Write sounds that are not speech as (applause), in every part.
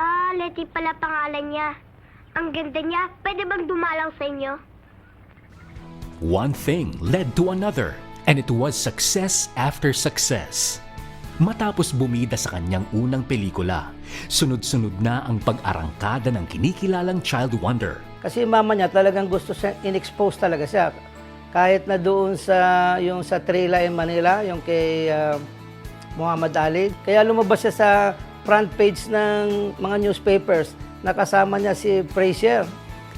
Ah, Letty pala pangalan niya. Ang ganda niya. Pwede bang dumalaw sa inyo? One thing led to another, and it was success after success. Matapos bumida sa kanyang unang pelikula, sunod-sunod na ang pag-arangkada ng kinikilalang child wonder. Kasi mama niya talagang gusto siya, in-expose talaga siya. Kahit na doon sa, yung sa Trila in Manila, yung kay ah, Muhammad Ali. Kaya lumabas siya sa front page ng mga newspapers. Nakasama niya si Frazier.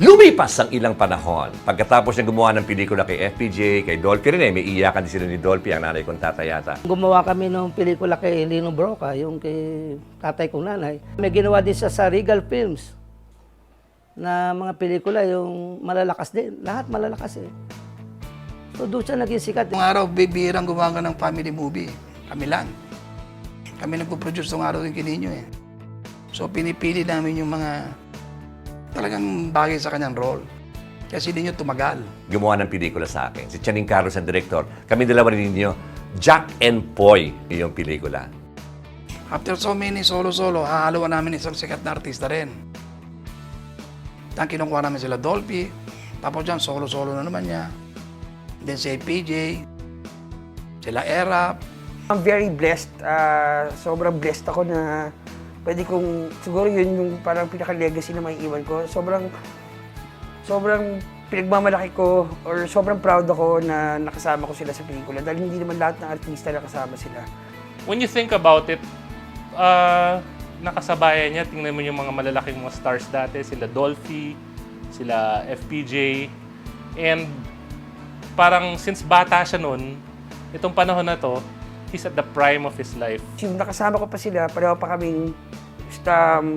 Lumipas ang ilang panahon. Pagkatapos niya gumawa ng pelikula kay FPJ, kay Dolphy rin eh, may iyakan din sila ni Dolphy, ang nanay kong tatay yata. Gumawa kami ng pelikula kay Lino Broca, yung kay tatay kong nanay. May ginawa din siya sa Regal Films na mga pelikula, yung malalakas din. Lahat malalakas eh. So doon siya naging sikat. Yung araw, bibirang gumawa ng family movie. Kami lang. Kami nagpo-produce ng araw yung kininyo eh. So pinipili namin yung mga talagang bagay sa kanyang role. Kasi hindi nyo tumagal. Gumawa ng pelikula sa akin. Si Channing Carlos ang director. Kami dalawa rin ninyo, Jack and Poy, yung pelikula. After so many solo-solo, hahalawan namin isang sikat na artista rin. Ang kinukuha namin sila Dolphy, tapos dyan solo-solo na naman niya. Then si PJ, sila Erap, I'm very blessed. ah, sobrang blessed ako na pwede kong, siguro yun yung parang pinaka-legacy na may iwan ko. Sobrang, sobrang pinagmamalaki ko or sobrang proud ako na nakasama ko sila sa pelikula dahil hindi naman lahat ng artista nakasama sila. when you think about it, uh, nakasabayan niya, tingnan mo yung mga malalaking mga stars dati, sila Dolphy, sila FPJ, and parang since bata siya noon, itong panahon na to, he's at the prime of his life. Yung nakasama ko pa sila, pareho pa kaming um,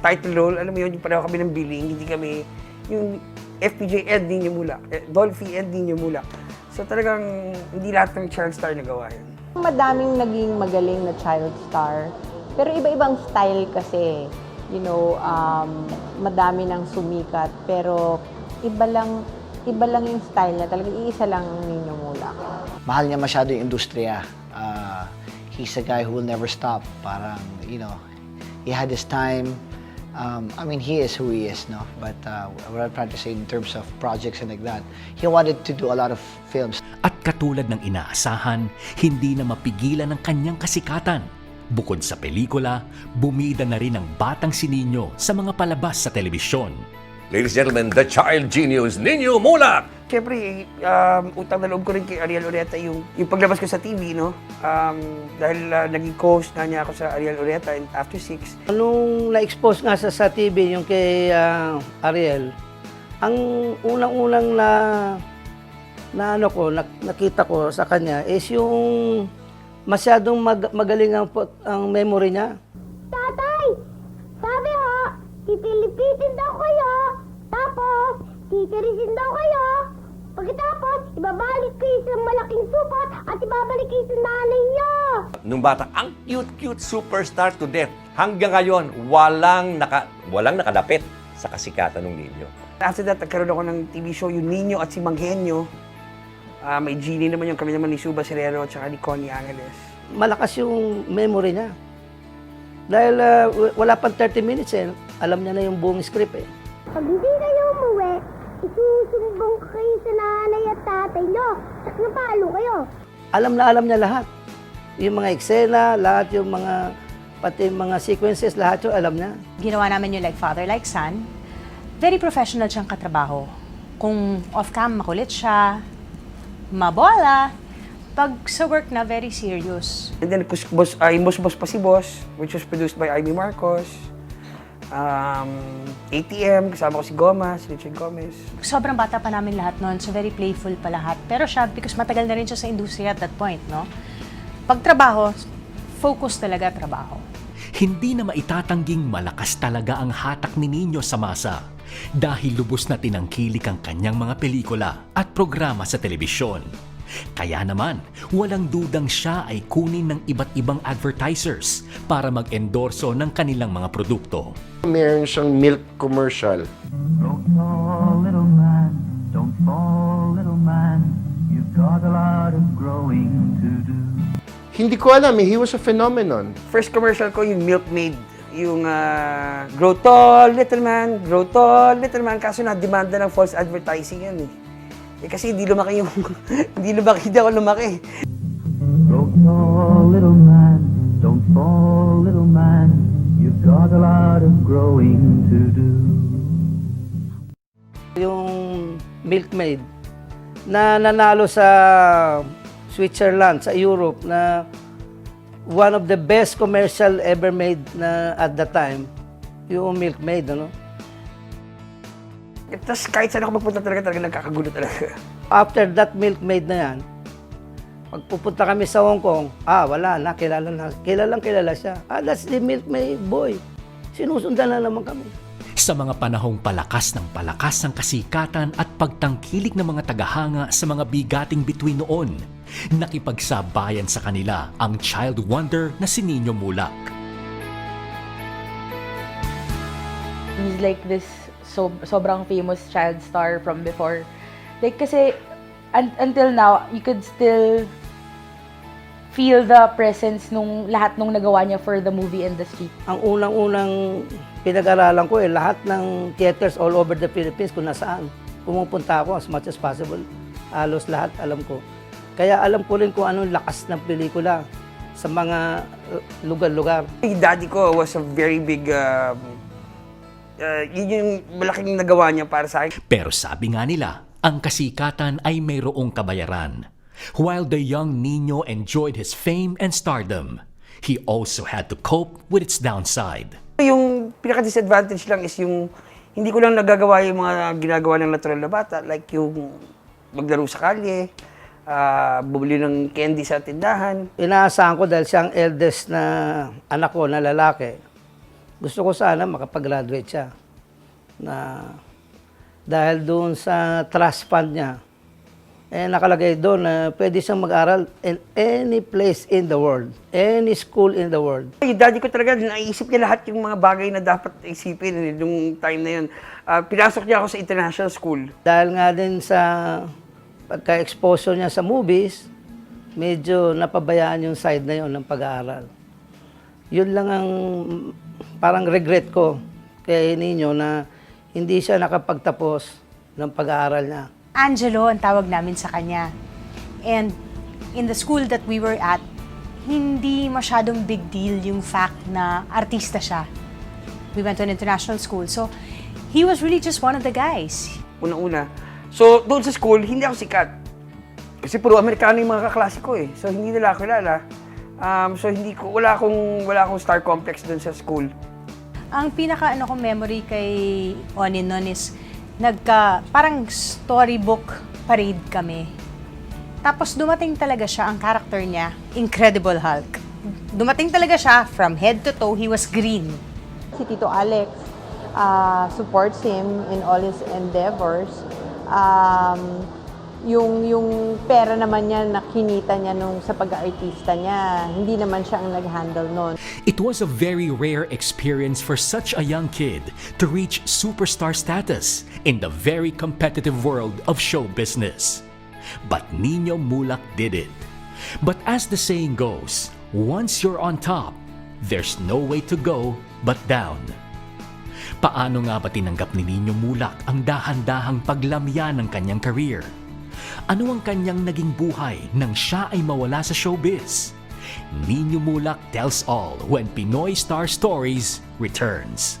title role, alam mo yun, yung pareho kami ng billing, hindi kami, yung FPJ Ed Nino Mulak, eh, Dolphy Ed Nino Mulak. So talagang hindi lahat ng child star nagawa yun. Madaming naging magaling na child star. Pero iba-ibang style kasi. You know, um, madami nang sumikat. Pero iba lang, iba lang yung style na talaga iisa lang ang Nino Mulak. mahal niya masyado yung industriya. Uh, he's a guy who will never stop. Parang, you know, he had his time. Um, I mean, he is who he is, no? But uh, what I'm trying to say in terms of projects and like that, he wanted to do a lot of films. At katulad ng inaasahan, hindi na mapigilan ng kanyang kasikatan. Bukod sa pelikula, bumida na rin ang batang si Nino sa mga palabas sa telebisyon. Ladies and gentlemen, the child genius, Ninyo Mulak! Siyempre, um, utang na loob ko rin kay Ariel Ureta yung, yung paglabas ko sa TV, no? Um, dahil uh, naging co-host na niya ako sa Ariel Ureta in After Six. Nung na-expose nga sa, sa TV yung kay ah, Ariel, ang unang-unang na na ano ko, nak- nakita ko sa kanya is yung masyadong mag- magaling ang, ang memory niya. Tatay! Sabi ho, pipilipitin daw kayo. Titirisin daw kayo. Pagkatapos, ibabalik kayo sa malaking supot at ibabalik kayo sa nanay niyo. Nung bata, ang cute-cute superstar to death. Hanggang ngayon, walang, naka, walang nakadapit sa kasikatan ng ninyo. After that, nagkaroon ako ng TV show, yung Nino at si Manghenyo. Ah, may Genie naman yung kami naman ni Suba Serrero at saka ni Connie Angeles. Malakas yung memory niya. Dahil ah, w- wala pang 30 minutes eh, alam niya na yung buong script eh. Pag hindi kayo umuwi, isusumbong kayo sa nanay at tatay niyo. At napalo kayo. Alam na alam niya lahat. Yung mga eksena, lahat yung mga, pati yung mga sequences, lahat yung alam niya. ginawa namin yung like father, like son. Very professional siyang katrabaho. Kung off-cam, makulit siya, mabola. Pag sa work na, very serious. And then, boss, ay Boss Boss pa si Boss, which was produced by Amy Marcos. Um, ATM, kasama ko si Goma, si Richard Gomez. Sobrang bata pa namin lahat noon, so very playful pa lahat. Pero siya, because matagal na rin siya sa industriya at that point, no? Pag trabaho, focus talaga trabaho. Hindi na maitatangging malakas talaga ang hatak ni Nino sa masa dahil lubos na tinangkilik ang kanyang mga pelikula at programa sa telebisyon. Kaya naman, walang dudang siya ay kunin ng iba't ibang advertisers para mag-endorso ng kanilang mga produkto. Meron siyang milk commercial. Don't fall, little man. Don't fall, little man. You've got a lot of growing to do. Hindi ko alam, eh, he was a phenomenon. First commercial ko yung Milkmaid yung ah, grow tall, little man, grow tall, little man. Kaso na-demanda ng false advertising yan eh. Eh kasi hindi lumaki yung, (laughs) hindi lumaki, hindi ako lumaki. Grow tall, little man. Don't fall, little man. You've got a lot of growing to do. Yung milkmaid na nanalo sa Switzerland, sa Europe, na one of the best commercial ever made na at the time, yung milkmaid, ano? Eh, Tapos kahit saan ako magpunta talaga, talaga nagkakagulo talaga. After that milkmaid na yan, pag pupunta kami sa Hong Kong, ah, wala na, kilala na, kilalang kilala siya. Ah, that's the milkmaid boy. Sinusundan na naman kami. Sa mga panahong palakas ng palakas ang kasikatan at pagtangkilik ng mga tagahanga sa mga bigating bituin noon, nakipagsabayan sa kanila ang child wonder na si Nino Mulak. He's like this so, sobrang famous child star from before. Like kasi un- until now, you could still feel the presence nung lahat nung nagawa niya for the movie industry. Ang unang-unang pinag-aralan ko eh, lahat ng theaters all over the Philippines kung nasaan. Pumupunta ako as much as possible. Halos lahat alam ko. Kaya alam ko rin kung anong lakas ng pelikula sa mga uh, lugar-lugar. Yung daddy ko was a very big, um, uh, yun yung malaking nagawa niya para sa akin. Pero sabi nga nila, ang kasikatan ay mayroong kabayaran. While the young Nino enjoyed his fame and stardom, he also had to cope with its downside. Yung pinaka-disadvantage lang is yung hindi ko lang nagagawa yung mga ginagawa ng natural na bata. Like yung maglaro sa kalye, ah, bumili ng candy sa tindahan. Inaasahan ko dahil siyang eldest na anak ko na lalaki. Gusto ko sana makapag-graduate siya. Na dahil doon sa trust fund niya, eh nakalagay doon na pwede siyang mag-aral in any place in the world, any school in the world. Yung daddy ko talaga, naisip niya lahat yung mga bagay na dapat isipin eh, nung time na yun. Ah, pinasok niya ako sa international school. Dahil nga din sa pagka-exposure niya sa movies, medyo napabayaan yung side na yun ng pag-aaral. Yun lang ang parang regret ko kay Nino na hindi siya nakapagtapos ng pag-aaral niya. Angelo ang tawag namin sa kanya. And in the school that we were at, hindi masyadong big deal yung fact na artista siya. We went to an international school. So, he was really just one of the guys. Una-una. So, doon sa school, hindi ako sikat. Kasi puro Amerikano yung mga kaklase ko eh. So, hindi nila ako kilala. Um, so, hindi ko, wala akong, wala akong star complex doon sa school. Ang pinaka ano ko memory kay Onin noon is nagka parang storybook parade kami. Tapos dumating talaga siya, ang character niya, Incredible Hulk. Dumating talaga siya from head to toe, he was green. Si Tito Alex uh, supports him in all his endeavors. Um, yung, yung pera naman niya na kinita niya nung sa pag-aartista niya, hindi naman siya ang nag-handle nun. It was a very rare experience for such a young kid to reach superstar status in the very competitive world of show business. But Nino Mulak did it. But as the saying goes, once you're on top, there's no way to go but down. Paano nga ba tinanggap ni Nino Mulak ang dahan-dahang paglamya ng kanyang career? Ano ang kanyang naging buhay nang siya ay mawala sa showbiz? Nino Mulak tells all when Pinoy Star Stories returns.